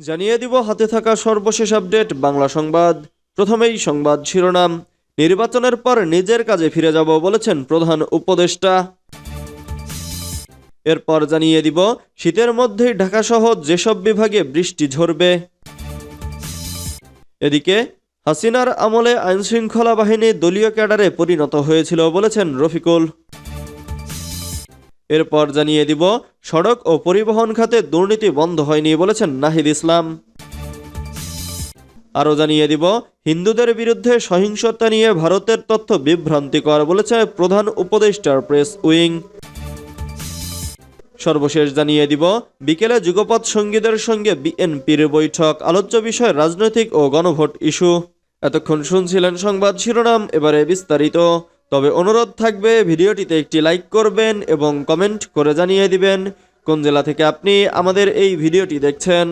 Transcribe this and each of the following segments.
জানিয়ে দিব হাতে থাকা সর্বশেষ আপডেট, বাংলা সংবাদ। প্রথমেই সংবাদ শিরোনাম, নির্বাচনের পর নিজের কাজে ফিরে যাব বলেছেন প্রধান উপদেষ্টা। এরপর জানিয়ে দিব, শীতের মধ্যেই ঢাকাসহ যেসব বিভাগে বৃষ্টি ঝরবে। এদিকে, হাসিনার আমলে আইনশৃঙ্খলা বাহিনী দলীয় ক্যাডারে পরিণত হয়েছিল বলেছেন রফিকুল। এরপর জানিয়ে দিব, সড়ক ও পরিবহন খাতে দুর্নীতি বন্ধ হয়নি বলেছেন নাহিদ ইসলাম। আরও জানিয়ে দিব, হিন্দুদের বিরুদ্ধে সহিংসতা নিয়ে ভারতের তথ্য বিভ্রান্তিকর বলেছে প্রধান উপদেষ্টার প্রেস উইং। সর্বশেষ জানিয়ে দিব, বিকেলে যুগপৎ সঙ্গীদের সঙ্গে বিএনপির বৈঠক, আলোচ্য বিষয়, রাজনৈতিক ও গণভোট ইস্যু। এতক্ষণ শুনছিলেন সংবাদ শিরোনাম, এবারে বিস্তারিত। তবে অনুরোধ থাকবে, ভিডিওটিতে একটি লাইক করবেন এবং কমেন্ট করে জানিয়ে দিবেন কোন জেলা থেকে আপনি আমাদের এই ভিডিওটি দেখছেন।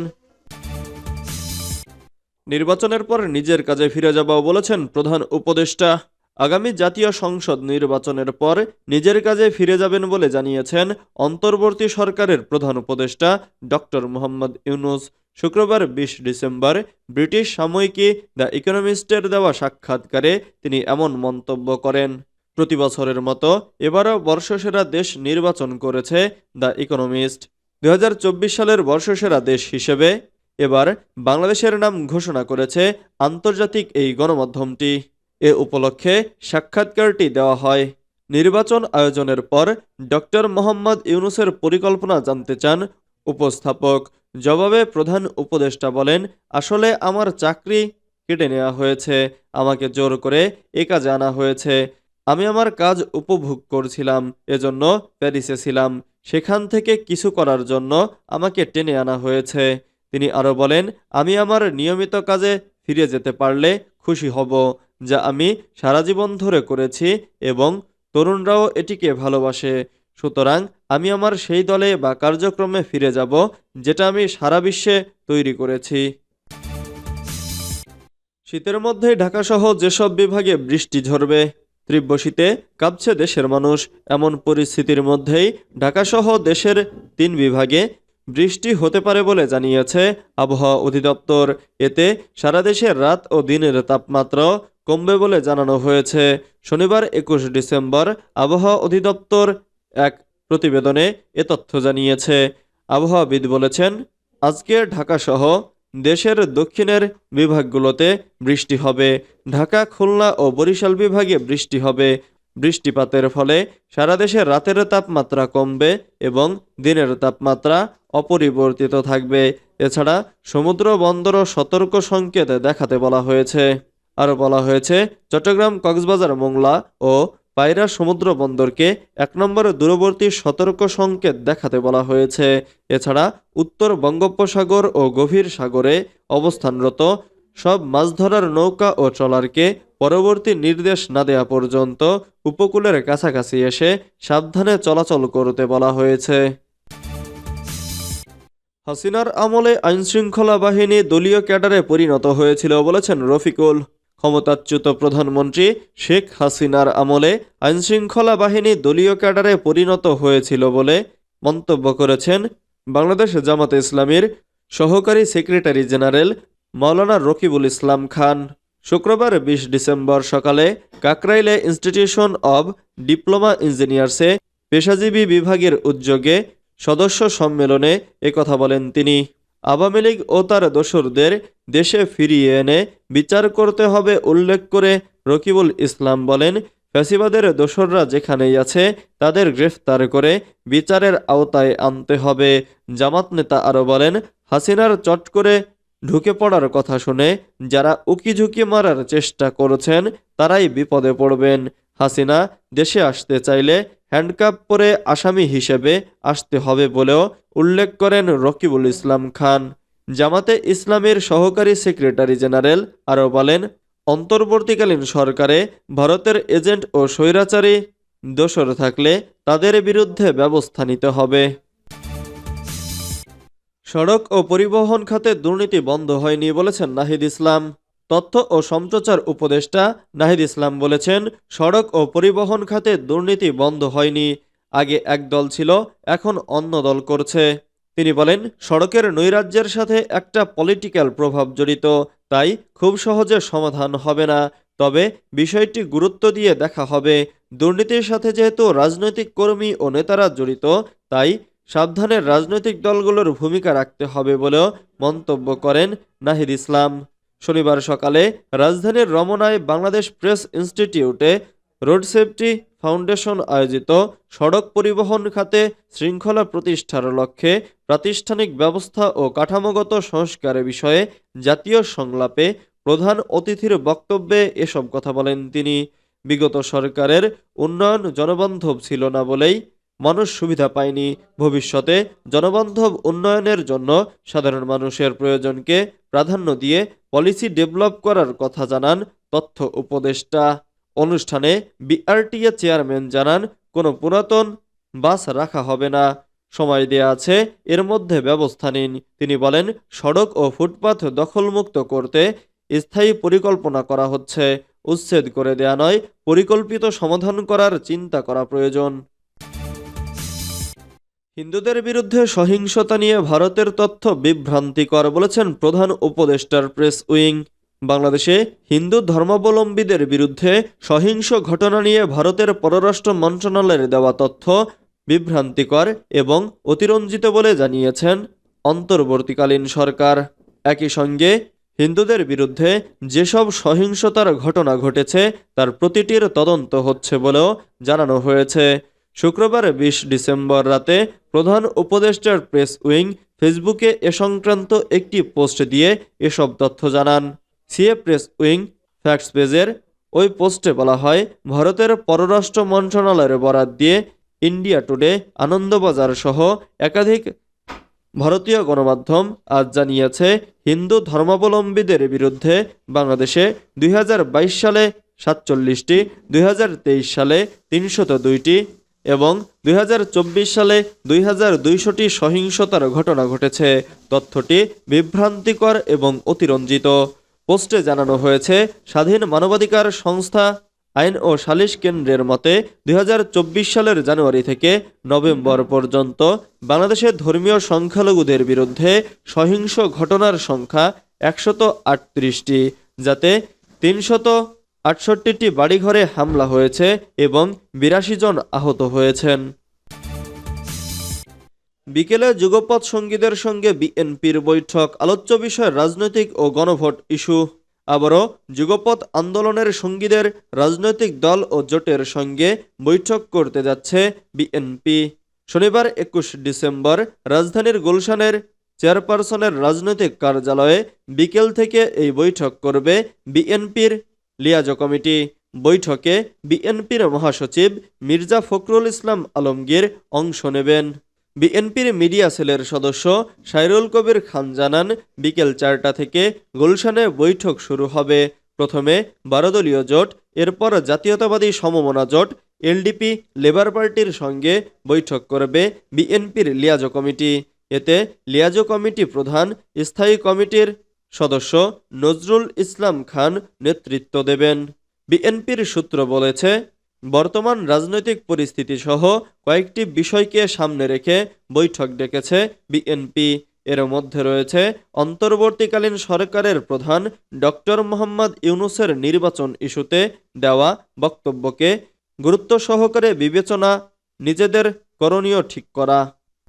নির্বাচনের পর নিজের কাজে ফিরে যাব বলেছেন প্রধান উপদেষ্টা। আগামী জাতীয় সংসদ নির্বাচনের পর নিজের কাজে ফিরে যাবেন বলে জানিয়েছেন অন্তর্বর্তী সরকারের প্রধান উপদেষ্টা ডক্টর মোহাম্মদ ইউনুস। শুক্রবার বিশ ডিসেম্বর ব্রিটিশ সাময়িকী দ্য ইকোনমিস্টের দেওয়া সাক্ষাৎকারে তিনি এমন মন্তব্য করেন, প্রতি বছরের মতো এবারও বর্ষসেরা দেশ নির্বাচন করেছে দ্য ইকোনমিস্ট। দু হাজার চব্বিশ সালের বর্ষসেরা দেশ হিসেবে এবার বাংলাদেশের নাম ঘোষণা করেছে আন্তর্জাতিক এই গণমাধ্যমটি। এ উপলক্ষে সাক্ষাৎকারটি দেওয়া হয়। নির্বাচন আয়োজনের পর ডক্টর মোহাম্মদ ইউনুসের পরিকল্পনা জানতে চান উপস্থাপক। জবাবে প্রধান উপদেষ্টা বলেন, আসলে আমার চাকরি কেটে নেওয়া হয়েছে, আমাকে জোর করে এ কাজে আনা হয়েছে। আমি আমার কাজ উপভোগ করছিলাম, এজন্য প্যারিসে ছিলাম। সেখান থেকে কিছু করার জন্য আমাকে টেনে আনা হয়েছে। তিনি আরও বলেন, আমি আমার নিয়মিত কাজে ফিরে যেতে পারলে খুশি হব, যা আমি সারা জীবন ধরে করেছি এবং তরুণরাও এটিকে ভালোবাসে। সুতরাং আমি আমার সেই দলে বা কার্যক্রমে ফিরে যাব, যেটা আমি সারা বিশ্বে তৈরি করেছি। শীতের মধ্যে ঢাকাসহ যেসব বিভাগে বৃষ্টি ঝরবে, তীব্র শীতে কাঁপছে দেশের মানুষ। এমন পরিস্থিতির মধ্যেই ঢাকাসহ দেশের তিন বিভাগে বৃষ্টি হতে পারে বলে জানিয়েছে আবহাওয়া অধিদপ্তর। এতে সারা দেশের রাত ও দিনের তাপমাত্রা কমবে বলে জানানো হয়েছে। শনিবার একুশ ডিসেম্বর, আবহাওয়া অধিদপ্তর এক প্রতিবেদনে এ তথ্য জানিয়েছে। আবহাওয়াবিদ বলেছেন আজকে ঢাকাসহ দেশের দক্ষিণের বিভাগগুলোতে বৃষ্টি হবে। ঢাকা, খুলনা ও বরিশাল বিভাগে বৃষ্টি হবে। বৃষ্টিপাতের ফলে সারা দেশে রাতের তাপমাত্রা কমবে এবং দিনের তাপমাত্রা অপরিবর্তিত থাকবে। এছাড়া সমুদ্র বন্দরও সতর্ক সংকেত দেখাতে বলা হয়েছে। আরও বলা হয়েছে, চট্টগ্রাম, কক্সবাজার, মোংলা ও পায়রা সমুদ্র বন্দরকে এক নম্বরে দূরবর্তী সতর্ক সংকেত দেখাতে বলা হয়েছে। এছাড়া উত্তর বঙ্গোপসাগর ও গভীর সাগরে অবস্থানরত সব মাছ ধরার নৌকা ও ট্রলারকে পরবর্তী নির্দেশ না দেওয়া পর্যন্ত উপকূলের কাছাকাছি এসে সাবধানে চলাচল করতে বলা হয়েছে। হাসিনার আমলে আইনশৃঙ্খলা বাহিনী দলীয় ক্যাডারে পরিণত হয়েছিল বলেছেন রফিকুল। ক্ষমতাচ্যুত প্রধানমন্ত্রী শেখ হাসিনার আমলে আইনশৃঙ্খলা বাহিনী দলীয় ক্যাডারে পরিণত হয়েছিল বলে মন্তব্য করেছেন বাংলাদেশ জামাতে ইসলামীর সহকারী সেক্রেটারি জেনারেল মাওলানা রকিবুল ইসলাম খান। শুক্রবার বিশ ডিসেম্বর সকালে কাকরাইলে ইনস্টিটিউশন অব ডিপ্লোমা ইঞ্জিনিয়ার্সে পেশাজীবী বিভাগের উদ্যোগে সদস্য সম্মেলনে একথা বলেন তিনি। আওয়ামী লীগ ও তার দোসরদের দেশে ফিরিয়ে এনে বিচার করতে হবে উল্লেখ করে রকিবুল ইসলাম বলেন, ফ্যাসিবাদের দোসররা যেখানেই আছে তাদের গ্রেফতার করে বিচারের আওতায় আনতে হবে। জামাত নেতা আরও বলেন, হাসিনার চট করে ঢুকে পড়ার কথা শুনে যারা উকিঝুঁকি মারার চেষ্টা করছেন তারাই বিপদে পড়বেন। হাসিনা দেশে আসতে চাইলে হ্যান্ডকাপ পরে আসামি হিসেবে আসতে হবে বলেও উল্লেখ করেন রকিবুল ইসলাম খান। জামাতে ইসলামের সহকারী সেক্রেটারি জেনারেল আরও বলেন, অন্তর্বর্তীকালীন সরকারে ভারতের এজেন্ট ও স্বৈরাচারী দোসর থাকলে তাদের বিরুদ্ধে ব্যবস্থা নিতে হবে। সড়ক ও পরিবহন খাতে দুর্নীতি বন্ধ হয়নি বলেছেন নাহিদ ইসলাম। তথ্য ও সম্প্রচার উপদেষ্টা নাহিদ ইসলাম বলেছেন, সড়ক ও পরিবহন খাতে দুর্নীতি বন্ধ হয়নি। আগে এক দল ছিল, এখন অন্য দল করছে। তিনি বলেন, সড়কের নৈরাজ্যের সাথে একটা পলিটিক্যাল প্রভাব জড়িত, তাই খুব সহজে সমাধান হবে না। তবে বিষয়টি গুরুত্ব দিয়ে দেখা হবে। দুর্নীতির সাথে যেহেতু রাজনৈতিক কর্মী ও নেতারা জড়িত, তাই সাবধানে রাজনৈতিক দলগুলোর ভূমিকা রাখতে হবে বলেও মন্তব্য করেন নাহিদ ইসলাম। শনিবার সকালে রাজধানীর রমনায় বাংলাদেশ প্রেস ইনস্টিটিউটে রোড সেফটি ফাউন্ডেশন আয়োজিত সড়ক পরিবহন খাতে শৃঙ্খলা প্রতিষ্ঠার লক্ষ্যে প্রাতিষ্ঠানিক ব্যবস্থা ও কাঠামোগত সংস্কারের বিষয়ে জাতীয় সংলাপে প্রধান অতিথির বক্তব্যে এসব কথা বলেন তিনি। বিগত সরকারের উন্নয়ন জনবান্ধব ছিল না বলেই মানুষ সুবিধা পায়নি। ভবিষ্যতে জনবান্ধব উন্নয়নের জন্য সাধারণ মানুষের প্রয়োজনকে প্রাধান্য দিয়ে পলিসি ডেভেলপ করার কথা জানান তথ্য উপদেষ্টা। অনুষ্ঠানে বিআরটিএ চেয়ারম্যান জানান, কোনো পুরাতন বাস রাখা হবে না। সময় দেয়া আছে, এর মধ্যে ব্যবস্থা নিন। তিনি বলেন, সড়ক ও ফুটপাথ দখলমুক্ত করতে স্থায়ী পরিকল্পনা করা হচ্ছে। উচ্ছেদ করে দেয়া নয়, পরিকল্পিত সমাধান করার চিন্তা করা প্রয়োজন। হিন্দুদের বিরুদ্ধে সহিংসতা নিয়ে ভারতের তথ্য বিভ্রান্তিকর বলেছেন প্রধান উপদেষ্টার প্রেস উইং। বাংলাদেশে হিন্দু ধর্মাবলম্বীদের বিরুদ্ধে সহিংস ঘটনা নিয়ে ভারতের পররাষ্ট্র মন্ত্রণালয়ের দেওয়া তথ্য বিভ্রান্তিকর এবং অতিরঞ্জিত বলে জানিয়েছেন অন্তর্বর্তীকালীন সরকার। একই সঙ্গে হিন্দুদের বিরুদ্ধে যেসব সহিংসতার ঘটনা ঘটেছে, তার প্রতিটির তদন্ত হচ্ছে বলেও জানানো হয়েছে। শুক্রবার বিশ ডিসেম্বর রাতে প্রধান উপদেষ্টার প্রেস উইং ফেসবুকে এ সংক্রান্ত একটি পোস্ট দিয়ে এসব তথ্য জানান। সিএ প্রেস উইং ফ্যাক্টস পেজের ওই পোস্টে বলা হয়, ভারতের পররাষ্ট্র মন্ত্রণালয়ের বরাত দিয়ে ইন্ডিয়া টুডে আনন্দবাজার সহ একাধিক ভারতীয় গণমাধ্যম আজ জানিয়েছে, হিন্দু ধর্মাবলম্বীদের বিরুদ্ধে বাংলাদেশে দুই হাজার বাইশ সালে সাতচল্লিশটি, দুই হাজার তেইশ সালে তিনশত দুইটি এবং দুই হাজার চব্বিশ সালে দুই হাজার দুইশোটি সহিংসতার ঘটনা ঘটেছে। তথ্যটি বিভ্রান্তিকর এবং অতিরঞ্জিত। পোস্টে জানানো হয়েছে, স্বাধীন মানবাধিকার সংস্থা আইন ও সালিশ কেন্দ্রের মতে দুই হাজার চব্বিশ সালের জানুয়ারি থেকে নভেম্বর পর্যন্ত বাংলাদেশের ধর্মীয় সংখ্যালঘুদের বিরুদ্ধে সহিংস ঘটনার সংখ্যা একশত আটত্রিশটি, যাতে তিনশত আটষট্টিটি বাড়িঘরে হামলা হয়েছে এবং বিরাশি জন আহত হয়েছেন। বিকেলে যুগপৎ সঙ্গীদের সঙ্গে বিএনপির বৈঠক, আলোচ্য বিষয় রাজনৈতিক ও গণভোট ইস্যু। আবারও যুগপৎ আন্দোলনের সঙ্গীদের রাজনৈতিক দল ও জোটের সঙ্গে বৈঠক করতে যাচ্ছে বিএনপি। শনিবার একুশ ডিসেম্বর রাজধানীর গুলশানের চেয়ারপারসনের রাজনৈতিক কার্যালয়ে বিকেল থেকে এই বৈঠক করবে বিএনপির লিয়াজো কমিটি। বৈঠকে বিএনপির মহাসচিব মির্জা ফখরুল ইসলাম আলমগীর অংশ নেবেন। বিএনপির মিডিয়া সেলের সদস্য সাইরুল কবির খান জানান, বিকেল চারটা থেকে গুলশানে বৈঠক শুরু হবে। প্রথমে বারো দলীয় জোট, এরপর জাতীয়তাবাদী সমমনা জোট এলডিপি লেবার পার্টির সঙ্গে বৈঠক করবে বিএনপির লিয়াজো কমিটি। এতে লিয়াজো কমিটি প্রধান, স্থায়ী কমিটির সদস্য নজরুল ইসলাম খান নেতৃত্ব দেবেন। বিএনপির সূত্র বলেছে বর্তমান রাজনৈতিক পরিস্থিতি সহ কয়েকটি বিষয়কে সামনে রেখে বৈঠক ডেকেছে বিএনপি। এর মধ্যে রয়েছে অন্তর্বর্তীকালীন সরকারের প্রধান ডক্টর মোহাম্মদ ইউনুসের নির্বাচন ইস্যুতে দেওয়া বক্তব্যকে গুরুত্ব সহকারে বিবেচনা, নিজেদের করণীয় ঠিক করা।